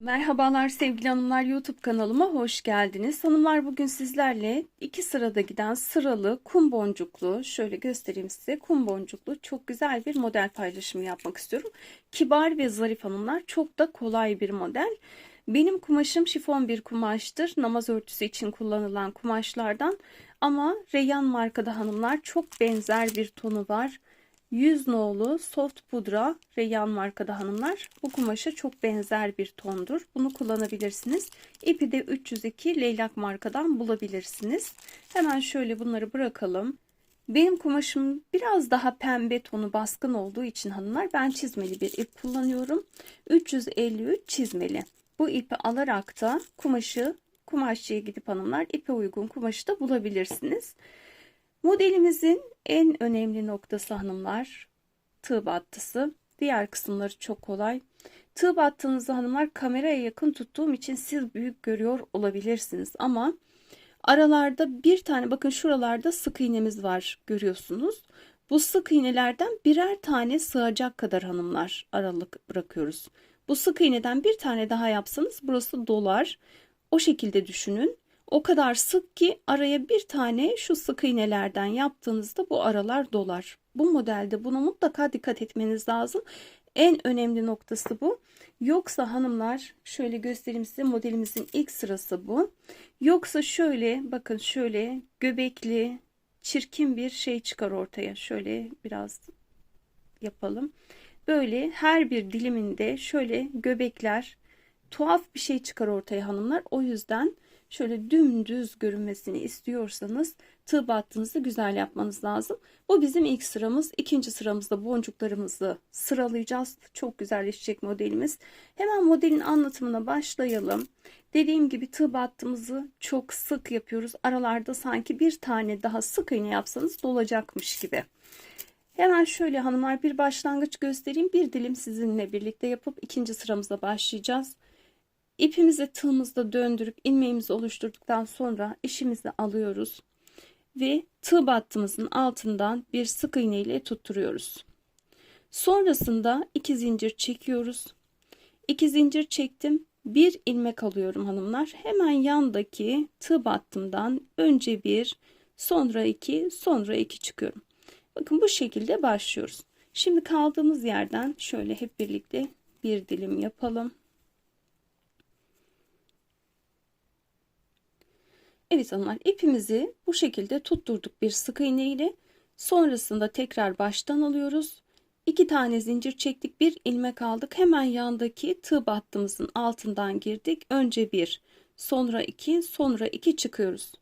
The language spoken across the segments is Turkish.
Merhabalar sevgili hanımlar YouTube kanalıma hoş geldiniz. Hanımlar bugün sizlerle iki sırada giden sıralı kum boncuklu şöyle göstereyim size kum boncuklu çok güzel bir model paylaşımı yapmak istiyorum. Kibar ve zarif hanımlar çok da kolay bir model. Benim kumaşım şifon bir kumaştır. Namaz örtüsü için kullanılan kumaşlardan ama Reyyan markada hanımlar çok benzer bir tonu var. 100 nolu soft pudra Reyyan markada hanımlar. Bu kumaşa çok benzer bir tondur. Bunu kullanabilirsiniz. İpi de 302 Leylak markadan bulabilirsiniz. Hemen şöyle bunları bırakalım. Benim kumaşım biraz daha pembe tonu baskın olduğu için hanımlar ben çizmeli bir ip kullanıyorum. 353 çizmeli. Bu ipi alarak da kumaşı kumaşçıya gidip hanımlar ipe uygun kumaşı da bulabilirsiniz. Modelimizin en önemli noktası hanımlar tığ battısı. Diğer kısımları çok kolay. Tığ battığınızda hanımlar kameraya yakın tuttuğum için siz büyük görüyor olabilirsiniz ama aralarda bir tane bakın şuralarda sık iğnemiz var görüyorsunuz. Bu sık iğnelerden birer tane sığacak kadar hanımlar aralık bırakıyoruz. Bu sık iğneden bir tane daha yapsanız burası dolar. O şekilde düşünün. O kadar sık ki araya bir tane şu sık iğnelerden yaptığınızda bu aralar dolar. Bu modelde buna mutlaka dikkat etmeniz lazım. En önemli noktası bu. Yoksa hanımlar şöyle göstereyim size modelimizin ilk sırası bu. Yoksa şöyle bakın şöyle göbekli çirkin bir şey çıkar ortaya. Şöyle biraz yapalım. Böyle her bir diliminde şöyle göbekler tuhaf bir şey çıkar ortaya hanımlar. O yüzden şöyle dümdüz görünmesini istiyorsanız tığ battığınızı güzel yapmanız lazım. Bu bizim ilk sıramız. İkinci sıramızda boncuklarımızı sıralayacağız. Çok güzelleşecek modelimiz. Hemen modelin anlatımına başlayalım. Dediğim gibi tığ battığımızı çok sık yapıyoruz. Aralarda sanki bir tane daha sık iğne yapsanız dolacakmış gibi. Hemen şöyle hanımlar bir başlangıç göstereyim. Bir dilim sizinle birlikte yapıp ikinci sıramıza başlayacağız. İpimizi tığımızda döndürüp ilmeğimizi oluşturduktan sonra işimizi alıyoruz ve tığ battığımızın altından bir sık iğne ile tutturuyoruz. Sonrasında iki zincir çekiyoruz. İki zincir çektim. Bir ilmek alıyorum hanımlar. Hemen yandaki tığ battımdan önce bir, sonra iki, sonra iki çıkıyorum. Bakın bu şekilde başlıyoruz. Şimdi kaldığımız yerden şöyle hep birlikte bir dilim yapalım. Evet hanımlar ipimizi bu şekilde tutturduk bir sık iğne ile. Sonrasında tekrar baştan alıyoruz. İki tane zincir çektik bir ilmek aldık. Hemen yandaki tığ battığımızın altından girdik. Önce bir sonra iki sonra iki çıkıyoruz.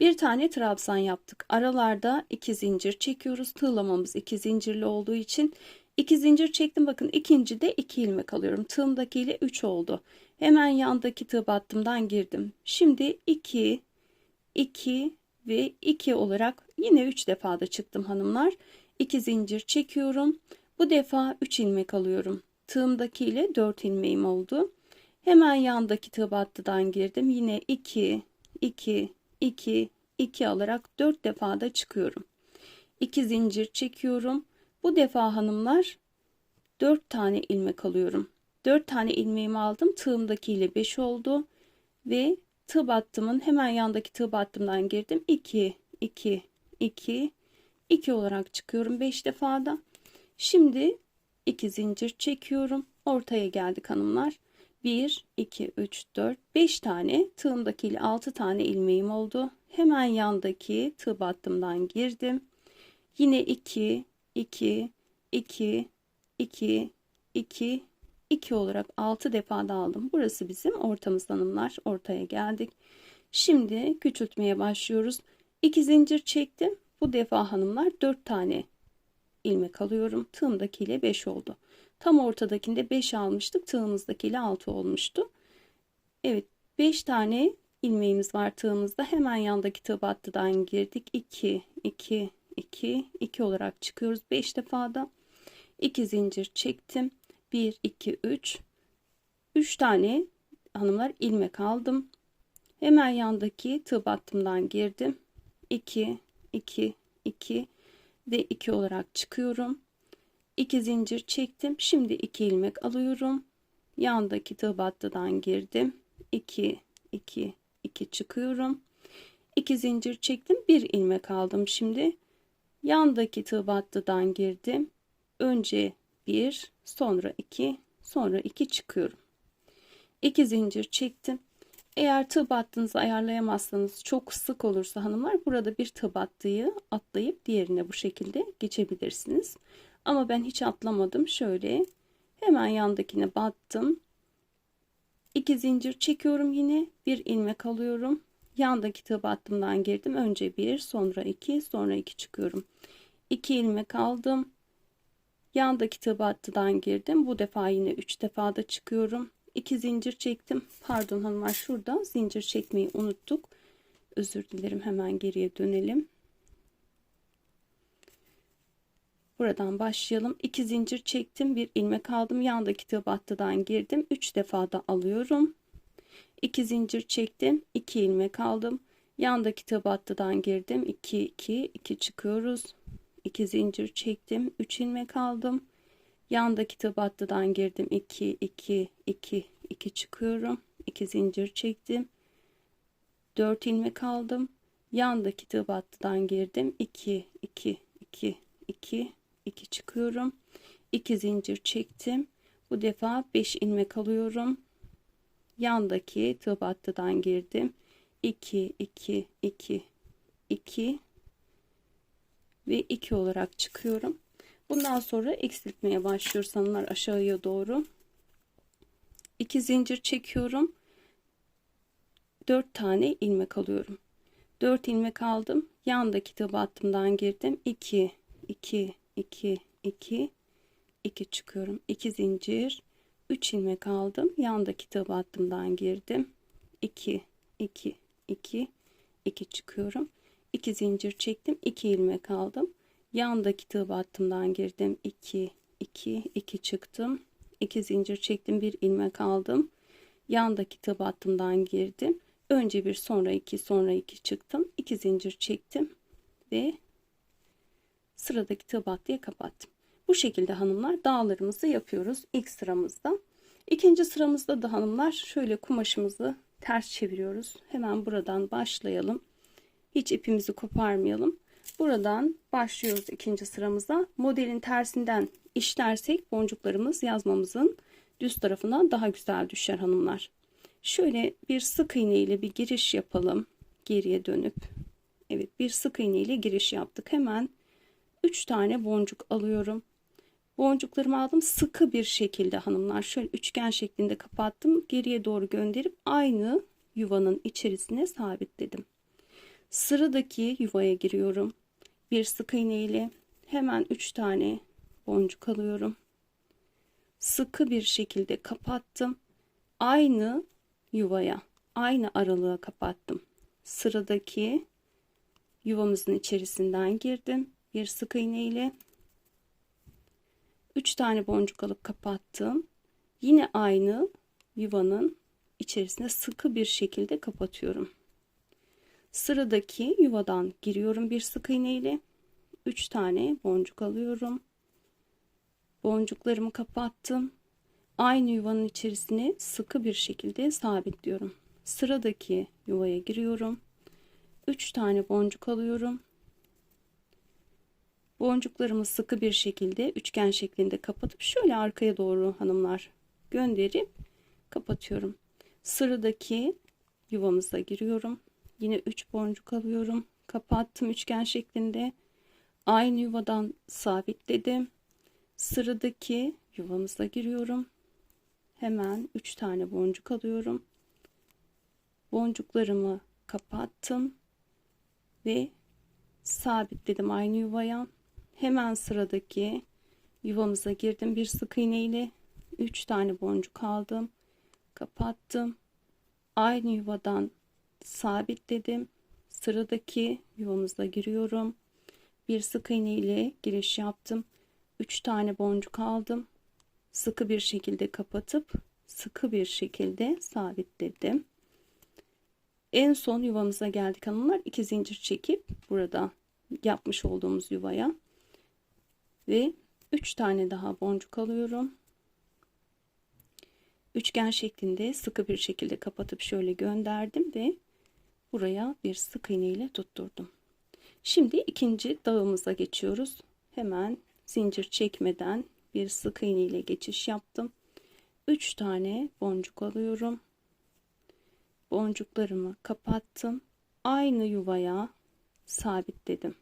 Bir tane trabzan yaptık. Aralarda iki zincir çekiyoruz. Tığlamamız iki zincirli olduğu için iki zincir çektim. Bakın ikinci de iki ilmek alıyorum. Tığımdaki ile 3 oldu. Hemen yandaki tığ battımdan girdim. Şimdi 2 2 ve 2 olarak yine 3 defa da çıktım hanımlar. 2 zincir çekiyorum. Bu defa 3 ilmek alıyorum. Tığımdaki ile 4 ilmeğim oldu. Hemen yandaki tığ battıdan girdim. Yine 2 2 2 2 alarak 4 defa da çıkıyorum. 2 zincir çekiyorum. Bu defa hanımlar 4 tane ilmek alıyorum. 4 tane ilmeğimi aldım. Tığımdaki ile 5 oldu ve tığ battımın hemen yandaki tığ battımdan girdim. 2 2 2 2 olarak çıkıyorum 5 defada. Şimdi 2 zincir çekiyorum. Ortaya geldik hanımlar. 1 2 3 4 5 tane tığımdaki ile 6 tane ilmeğim oldu. Hemen yandaki tığ battımdan girdim. Yine 2 2 2 2 2 2 olarak 6 defa da aldım. Burası bizim ortamız hanımlar. Ortaya geldik. Şimdi küçültmeye başlıyoruz. 2 zincir çektim. Bu defa hanımlar 4 tane ilmek alıyorum. Tığımdaki ile 5 oldu. Tam ortadakinde 5 almıştık. Tığımızdaki ile 6 olmuştu. Evet 5 tane ilmeğimiz var tığımızda. Hemen yandaki tığ girdik. 2 2 2 2 olarak çıkıyoruz 5 defada. 2 zincir çektim. 1 2 3 3 tane hanımlar ilmek aldım. Hemen yandaki tığ battımdan girdim. 2 2 2 ve 2 olarak çıkıyorum. 2 zincir çektim. Şimdi 2 ilmek alıyorum. Yandaki tığ battıdan girdim. 2 2 2 çıkıyorum. 2 zincir çektim. 1 ilmek aldım. Şimdi yandaki tığ battıdan girdim. Önce 1, sonra 2, sonra 2 çıkıyorum. 2 zincir çektim. Eğer tığ battığınızı ayarlayamazsanız çok sık olursa hanımlar burada bir tığ battığı atlayıp diğerine bu şekilde geçebilirsiniz. Ama ben hiç atlamadım. Şöyle hemen yandakine battım. 2 zincir çekiyorum yine. Bir ilmek alıyorum. Yandaki tığ battımdan girdim. Önce 1, sonra 2, sonra 2 çıkıyorum. 2 ilmek aldım. Yandaki tığ battıdan girdim. Bu defa yine 3 defa da çıkıyorum. 2 zincir çektim. Pardon hanımlar şurada zincir çekmeyi unuttuk. Özür dilerim hemen geriye dönelim. Buradan başlayalım. 2 zincir çektim. Bir ilmek aldım. Yandaki tığ battıdan girdim. 3 defa da alıyorum. 2 zincir çektim. 2 ilmek aldım. Yandaki tığ battıdan girdim. 2 2 2 çıkıyoruz. 2 zincir çektim. 3 ilmek aldım. Yandaki tığ battıdan girdim. 2 2 2 2 çıkıyorum. 2 zincir çektim. 4 ilmek aldım. Yandaki tığ battıdan girdim. 2 2 2 2 2 çıkıyorum. 2 zincir çektim. Bu defa 5 ilmek alıyorum. Yandaki tığ battıdan girdim. 2 2 2 2 ve 2 olarak çıkıyorum. Bundan sonra eksiltmeye başlıyoruz hanımlar aşağıya doğru. 2 zincir çekiyorum. 4 tane ilmek alıyorum. 4 ilmek aldım. Yandaki tığ battımdan girdim. 2 2 2 2 2 çıkıyorum. 2 zincir 3 ilmek aldım. Yandaki tığ battımdan girdim. 2 2 2 2 çıkıyorum. 2 zincir çektim. 2 ilmek aldım. Yandaki tığ battımdan girdim. 2 2 2 çıktım. 2 zincir çektim. 1 ilmek aldım. Yandaki tığ battımdan girdim. Önce bir sonra 2 sonra 2 çıktım. 2 zincir çektim ve sıradaki tığ battıya kapattım. Bu şekilde hanımlar dağlarımızı yapıyoruz ilk sıramızda. İkinci sıramızda da hanımlar şöyle kumaşımızı ters çeviriyoruz. Hemen buradan başlayalım. Hiç ipimizi koparmayalım. Buradan başlıyoruz ikinci sıramıza. Modelin tersinden işlersek boncuklarımız yazmamızın düz tarafından daha güzel düşer hanımlar. Şöyle bir sık iğne ile bir giriş yapalım. Geriye dönüp. Evet bir sık iğne ile giriş yaptık. Hemen 3 tane boncuk alıyorum. Boncuklarımı aldım sıkı bir şekilde hanımlar. Şöyle üçgen şeklinde kapattım. Geriye doğru gönderip aynı yuvanın içerisine sabitledim. Sıradaki yuvaya giriyorum. Bir sık iğne ile hemen 3 tane boncuk alıyorum. Sıkı bir şekilde kapattım. Aynı yuvaya, aynı aralığa kapattım. Sıradaki yuvamızın içerisinden girdim. Bir sık iğne ile 3 tane boncuk alıp kapattım. Yine aynı yuvanın içerisine sıkı bir şekilde kapatıyorum. Sıradaki yuvadan giriyorum bir sık iğne ile 3 tane boncuk alıyorum. Boncuklarımı kapattım. Aynı yuvanın içerisine sıkı bir şekilde sabitliyorum. Sıradaki yuvaya giriyorum. 3 tane boncuk alıyorum. Boncuklarımı sıkı bir şekilde üçgen şeklinde kapatıp şöyle arkaya doğru hanımlar gönderip kapatıyorum. Sıradaki yuvamıza giriyorum. Yine 3 boncuk alıyorum. Kapattım üçgen şeklinde. Aynı yuvadan sabitledim. Sıradaki yuvamıza giriyorum. Hemen 3 tane boncuk alıyorum. Boncuklarımı kapattım ve sabitledim aynı yuvaya. Hemen sıradaki yuvamıza girdim. Bir sık iğne ile 3 tane boncuk aldım. Kapattım. Aynı yuvadan sabitledim. Sıradaki yuvamıza giriyorum. Bir sık iğne ile giriş yaptım. 3 tane boncuk aldım. Sıkı bir şekilde kapatıp sıkı bir şekilde sabitledim. En son yuvamıza geldik hanımlar. 2 zincir çekip burada yapmış olduğumuz yuvaya ve 3 tane daha boncuk alıyorum. üçgen şeklinde sıkı bir şekilde kapatıp şöyle gönderdim ve buraya bir sık iğne ile tutturdum. Şimdi ikinci dağımıza geçiyoruz. Hemen zincir çekmeden bir sık iğne ile geçiş yaptım. 3 tane boncuk alıyorum. Boncuklarımı kapattım. Aynı yuvaya sabitledim.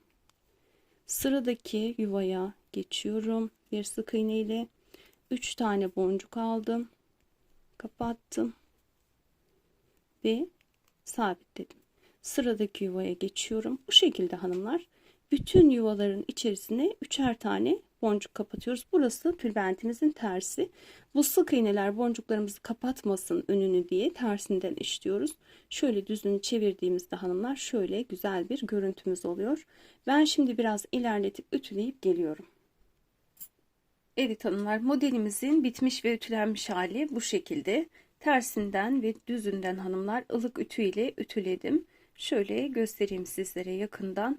Sıradaki yuvaya geçiyorum. Bir sık iğne ile 3 tane boncuk aldım. Kapattım. Ve sabitledim. Sıradaki yuvaya geçiyorum. Bu şekilde hanımlar bütün yuvaların içerisine üçer tane boncuk kapatıyoruz. Burası tülbentimizin tersi. Bu sık iğneler boncuklarımızı kapatmasın önünü diye tersinden işliyoruz. Şöyle düzünü çevirdiğimizde hanımlar şöyle güzel bir görüntümüz oluyor. Ben şimdi biraz ilerletip ütüleyip geliyorum. Evet hanımlar modelimizin bitmiş ve ütülenmiş hali bu şekilde. Tersinden ve düzünden hanımlar ılık ütü ile ütüledim. Şöyle göstereyim sizlere yakından.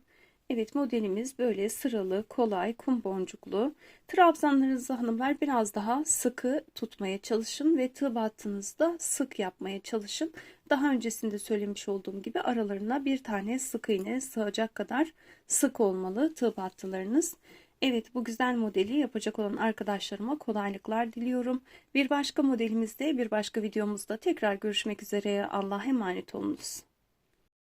Evet modelimiz böyle sıralı, kolay, kum boncuklu. Trabzanlarınızı hanımlar biraz daha sıkı tutmaya çalışın ve tığ battığınızda sık yapmaya çalışın. Daha öncesinde söylemiş olduğum gibi aralarına bir tane sık iğne sığacak kadar sık olmalı tığ battılarınız. Evet bu güzel modeli yapacak olan arkadaşlarıma kolaylıklar diliyorum. Bir başka modelimizde bir başka videomuzda tekrar görüşmek üzere. Allah'a emanet olunuz.